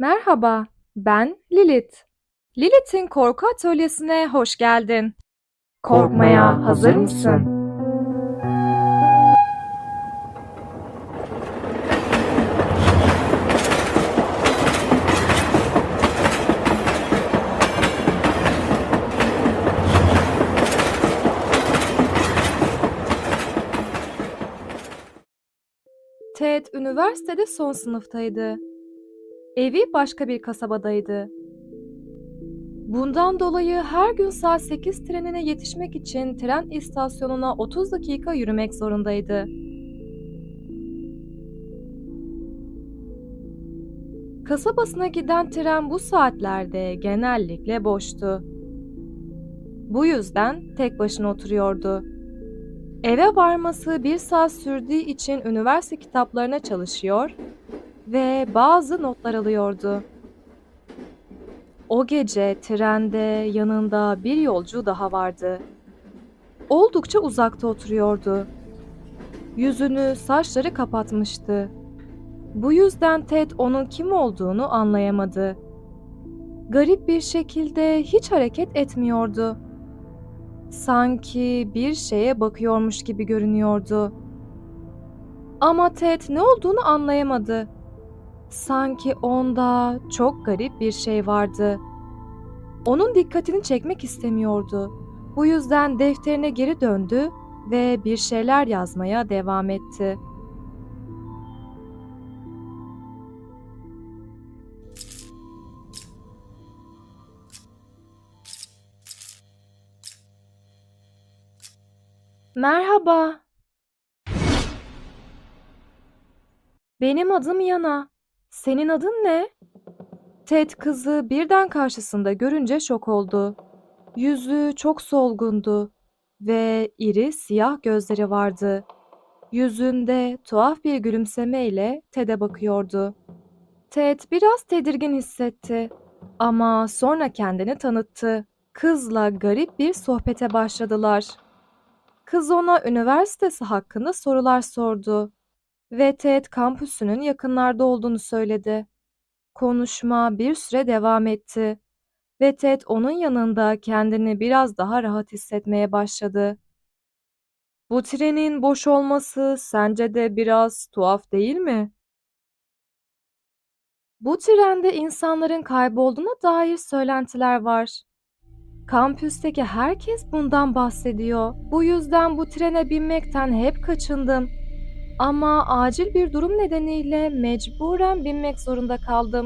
Merhaba, ben Lilith. Lilith'in korku atölyesine hoş geldin. Korkmaya hazır mısın? Ted üniversitede son sınıftaydı. Evi başka bir kasabadaydı. Bundan dolayı her gün saat 8 trenine yetişmek için tren istasyonuna 30 dakika yürümek zorundaydı. Kasabasına giden tren bu saatlerde genellikle boştu. Bu yüzden tek başına oturuyordu. Eve varması bir saat sürdüğü için üniversite kitaplarına çalışıyor ve bazı notlar alıyordu. O gece trende yanında bir yolcu daha vardı. Oldukça uzakta oturuyordu. Yüzünü saçları kapatmıştı. Bu yüzden Ted onun kim olduğunu anlayamadı. Garip bir şekilde hiç hareket etmiyordu. Sanki bir şeye bakıyormuş gibi görünüyordu. Ama Ted ne olduğunu anlayamadı. Sanki onda çok garip bir şey vardı. Onun dikkatini çekmek istemiyordu. Bu yüzden defterine geri döndü ve bir şeyler yazmaya devam etti. Merhaba. Benim adım Yana. Senin adın ne? Ted kızı birden karşısında görünce şok oldu. Yüzü çok solgundu ve iri siyah gözleri vardı. Yüzünde tuhaf bir gülümsemeyle Ted'e bakıyordu. Ted biraz tedirgin hissetti ama sonra kendini tanıttı. Kızla garip bir sohbete başladılar. Kız ona üniversitesi hakkında sorular sordu ve Ted kampüsünün yakınlarda olduğunu söyledi. Konuşma bir süre devam etti ve Ted onun yanında kendini biraz daha rahat hissetmeye başladı. Bu trenin boş olması sence de biraz tuhaf değil mi? Bu trende insanların kaybolduğuna dair söylentiler var. Kampüsteki herkes bundan bahsediyor. Bu yüzden bu trene binmekten hep kaçındım. Ama acil bir durum nedeniyle mecburen binmek zorunda kaldım.